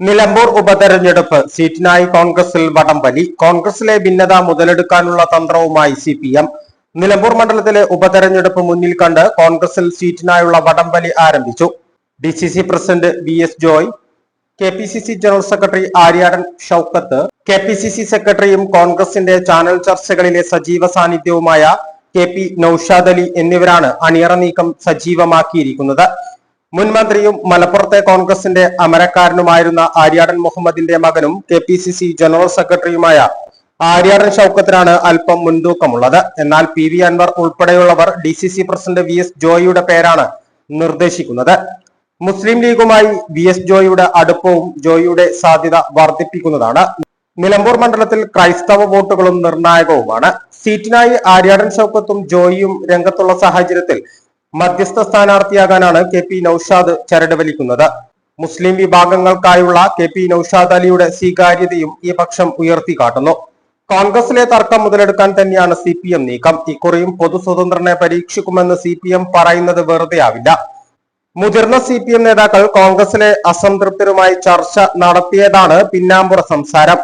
നിലമ്പൂർ ഉപതെരഞ്ഞെടുപ്പ് സീറ്റിനായി കോൺഗ്രസിൽ വടംവലി. കോൺഗ്രസിലെ ഭിന്നത മുതലെടുക്കാനുള്ള തന്ത്രവുമായി സി പി എം നിലമ്പൂർ മണ്ഡലത്തിലെ ഉപതെരഞ്ഞെടുപ്പ് മുന്നിൽ കണ്ട് കോൺഗ്രസിൽ സീറ്റിനായുള്ള വടംവലി ആരംഭിച്ചു. D C C president V S Joy K P C C general secretary Aryadan Shoukath K P C C സെക്രട്ടറിയും കോൺഗ്രസിന്റെ ചാനൽ ചർച്ചകളിലെ സജീവ സാന്നിധ്യവുമായ കെ പി നൌഷാദ് അലി എന്നിവരാണ് അണിയറ നീക്കം സജീവമാക്കിയിരിക്കുന്നത്. മുൻ മന്ത്രിയും മലപ്പുറത്തെ കോൺഗ്രസിന്റെ അമരക്കാരനുമായിരുന്ന ആര്യാടൻ മുഹമ്മദിന്റെ മകനും K P C C general സെക്രട്ടറിയുമായ ആര്യാടൻ ഷൌക്കത്തിനാണ് അല്പം മുൻതൂക്കമുള്ളത്. എന്നാൽ പി വി അൻവർ ഉൾപ്പെടെയുള്ളവർ D C C president V S ജോയിയുടെ പേരാണ് നിർദ്ദേശിക്കുന്നത്. മുസ്ലിം ലീഗുമായി വി എസ് ജോയിയുടെ അടുപ്പവും ജോയിയുടെ സാധ്യത വർദ്ധിപ്പിക്കുന്നതാണ്. നിലമ്പൂർ മണ്ഡലത്തിൽ ക്രൈസ്തവ വോട്ടുകളും നിർണായകവുമാണ്. സീറ്റിനായി ആര്യാടൻ ഷൗക്കത്തും ജോയിയും രംഗത്തുള്ള സാഹചര്യത്തിൽ മധ്യസ്ഥ സ്ഥാനാർത്ഥിയാകാനാണ് കെ പി നൌഷാദ് ചരട് വലിക്കുന്നത് മുസ്ലിം വിഭാഗങ്ങൾക്കായുള്ള കെ പി നൌഷാദ് അലിയുടെ സ്വീകാര്യതയും ഈ പക്ഷം ഉയർത്തി ഉയർത്തിക്കാട്ടുന്നു കോൺഗ്രസിലെ തർക്കം മുതലെടുക്കാൻ തന്നെയാണ് സി പി എം നീക്കം. ഇക്കുറിയും പൊതു സ്വതന്ത്രനെ പരീക്ഷിക്കുമെന്ന് സി പി എം പറയുന്നത് വെറുതെയാവില്ല. മുതിർന്ന സി പി എം നേതാക്കൾ കോൺഗ്രസിലെ അസംതൃപ്തരുമായി ചർച്ച നടത്തിയതാണ് പിന്നാമ്പുറ സംസാരം.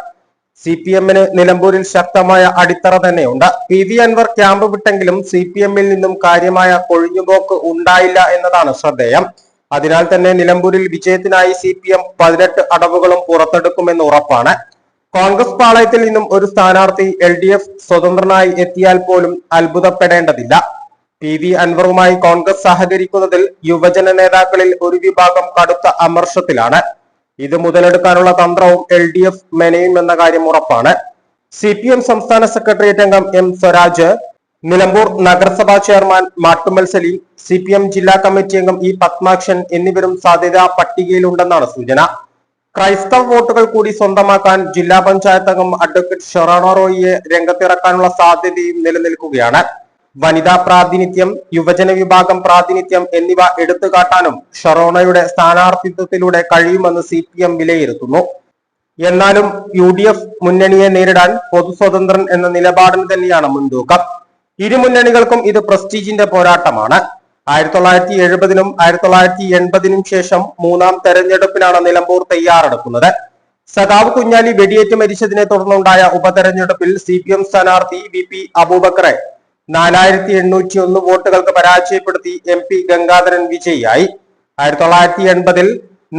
സി പി എമ്മിന് നിലമ്പൂരിൽ ശക്തമായ അടിത്തറ തന്നെയുണ്ട്. പി. വി. അൻവർ ക്യാമ്പ് വിട്ടെങ്കിലും സി പി എമ്മിൽ നിന്നും കാര്യമായ കൊഴിഞ്ഞുപോക്ക് ഉണ്ടായില്ല എന്നതാണ് ശ്രദ്ധേയം. അതിനാൽ തന്നെ നിലമ്പൂരിൽ വിജയത്തിനായി സി പി എം പതിനെട്ട് അടവുകളും പുറത്തെടുക്കുമെന്ന് ഉറപ്പാണ്. കോൺഗ്രസ് പാളയത്തിൽ നിന്നും ഒരു സ്ഥാനാർത്ഥി എൽ ഡി എഫ് സ്വതന്ത്രനായി എത്തിയാൽ പോലും അത്ഭുതപ്പെടേണ്ടതില്ല. പി. വി. അൻവറുമായി കോൺഗ്രസ് സഹകരിക്കുന്നതിൽ യുവജന നേതാക്കളിൽ ഒരു വിഭാഗം കടുത്ത അമർഷത്തിലാണ്. ഇത് മുതലെടുക്കാനുള്ള തന്ത്രവും എൽ ഡി എഫ് മെനയുമെന്ന കാര്യം ഉറപ്പാണ്. സി പി എം സംസ്ഥാന സെക്രട്ടേറിയറ്റ് അംഗം എം സ്വരാജ് നിലമ്പൂർ നഗരസഭാ chairman Mattummal Saleem C P M ജില്ലാ കമ്മിറ്റി അംഗം ഇ പത്മാക്ഷൻ എന്നിവരും സാധ്യതാ പട്ടികയിലുണ്ടെന്നാണ് സൂചന. ക്രൈസ്തവ വോട്ടുകൾ കൂടി സ്വന്തമാക്കാൻ ജില്ലാ പഞ്ചായത്ത് അംഗം അഡ്വക്കേറ്റ് ഷെറോണോറോയിയെ രംഗത്തിറക്കാനുള്ള സാധ്യതയും നിലനിൽക്കുകയാണ്. വനിതാ പ്രാതിനിധ്യം യുവജന വിഭാഗം പ്രാതിനിധ്യം എന്നിവ എടുത്തുകാട്ടാനും ഷൊറോണയുടെ സ്ഥാനാർത്ഥിത്വത്തിലൂടെ കഴിയുമെന്ന് സി പി എം വിലയിരുത്തുന്നു. എന്നാലും യു ഡി എഫ് മുന്നണിയെ നേരിടാൻ പൊതു സ്വതന്ത്രൻ എന്ന നിലപാടിന് തന്നെയാണ് മുൻതൂക്കം. ഇരു മുന്നണികൾക്കും ഇത് പ്രസ്റ്റീജിന്റെ പോരാട്ടമാണ്. ആയിരത്തി തൊള്ളായിരത്തി എഴുപതിനും ആയിരത്തി തൊള്ളായിരത്തി എൺപതിനും ശേഷം മൂന്നാം തെരഞ്ഞെടുപ്പിനാണ് നിലമ്പൂർ തയ്യാറെടുക്കുന്നത്. സഖാവ് കുഞ്ഞാലി വെടിയേറ്റ് മരിച്ചതിനെ തുടർന്നുണ്ടായ ഉപതെരഞ്ഞെടുപ്പിൽ സി പി എം സ്ഥാനാർത്ഥി വി പി അബൂബക്കറെ നാലായിരത്തി എണ്ണൂറ്റി ഒന്ന് വോട്ടുകൾക്ക് പരാജയപ്പെടുത്തി എം പി ഗംഗാധരൻ വിജയിയായി. ആയിരത്തി തൊള്ളായിരത്തി എൺപതിൽ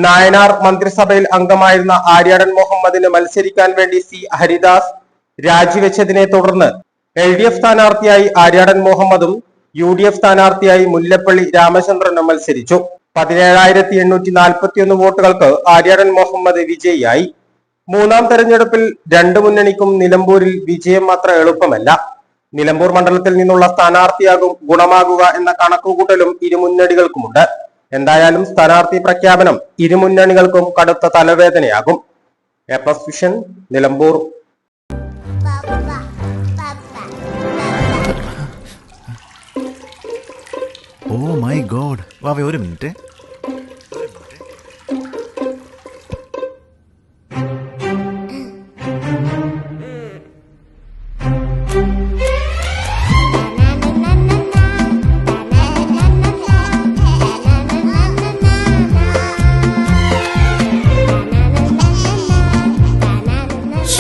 നായനാർ മന്ത്രിസഭയിൽ അംഗമായിരുന്ന ആര്യാടൻ മുഹമ്മദിന് മത്സരിക്കാൻ വേണ്ടി സി ഹരിദാസ് രാജിവെച്ചതിനെ തുടർന്ന് എൽ ഡി എഫ് സ്ഥാനാർത്ഥിയായി ആര്യാടൻ മുഹമ്മദും യു ഡി എഫ് സ്ഥാനാർത്ഥിയായി മുല്ലപ്പള്ളി രാമചന്ദ്രനും മത്സരിച്ചു. പതിനേഴായിരത്തി എണ്ണൂറ്റി നാൽപ്പത്തി ഒന്ന് വോട്ടുകൾക്ക് ആര്യാടൻ മുഹമ്മദ് വിജയിയായി. മൂന്നാം തെരഞ്ഞെടുപ്പിൽ രണ്ടു മുന്നണിക്കും നിലമ്പൂരിൽ വിജയം അത്ര എളുപ്പമല്ല. നിലമ്പൂർ മണ്ഡലത്തിൽ നിന്നുള്ള സ്ഥാനാർത്ഥിയാകും ഗുണമാകുക എന്ന കണക്കുകൂട്ടലും ഇരുമുന്നണികൾക്കുമുണ്ട്. എന്തായാലും സ്ഥാനാർത്ഥി പ്രഖ്യാപനം ഇരുമുന്നണികൾക്കും കടുത്ത തലവേദനയാകും. A vision Nilambur. Oh my god വാവേ ഒരു minute.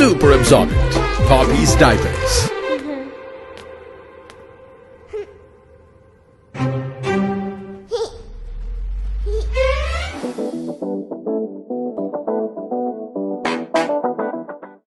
Super Absorbent. Poppy's Diapers.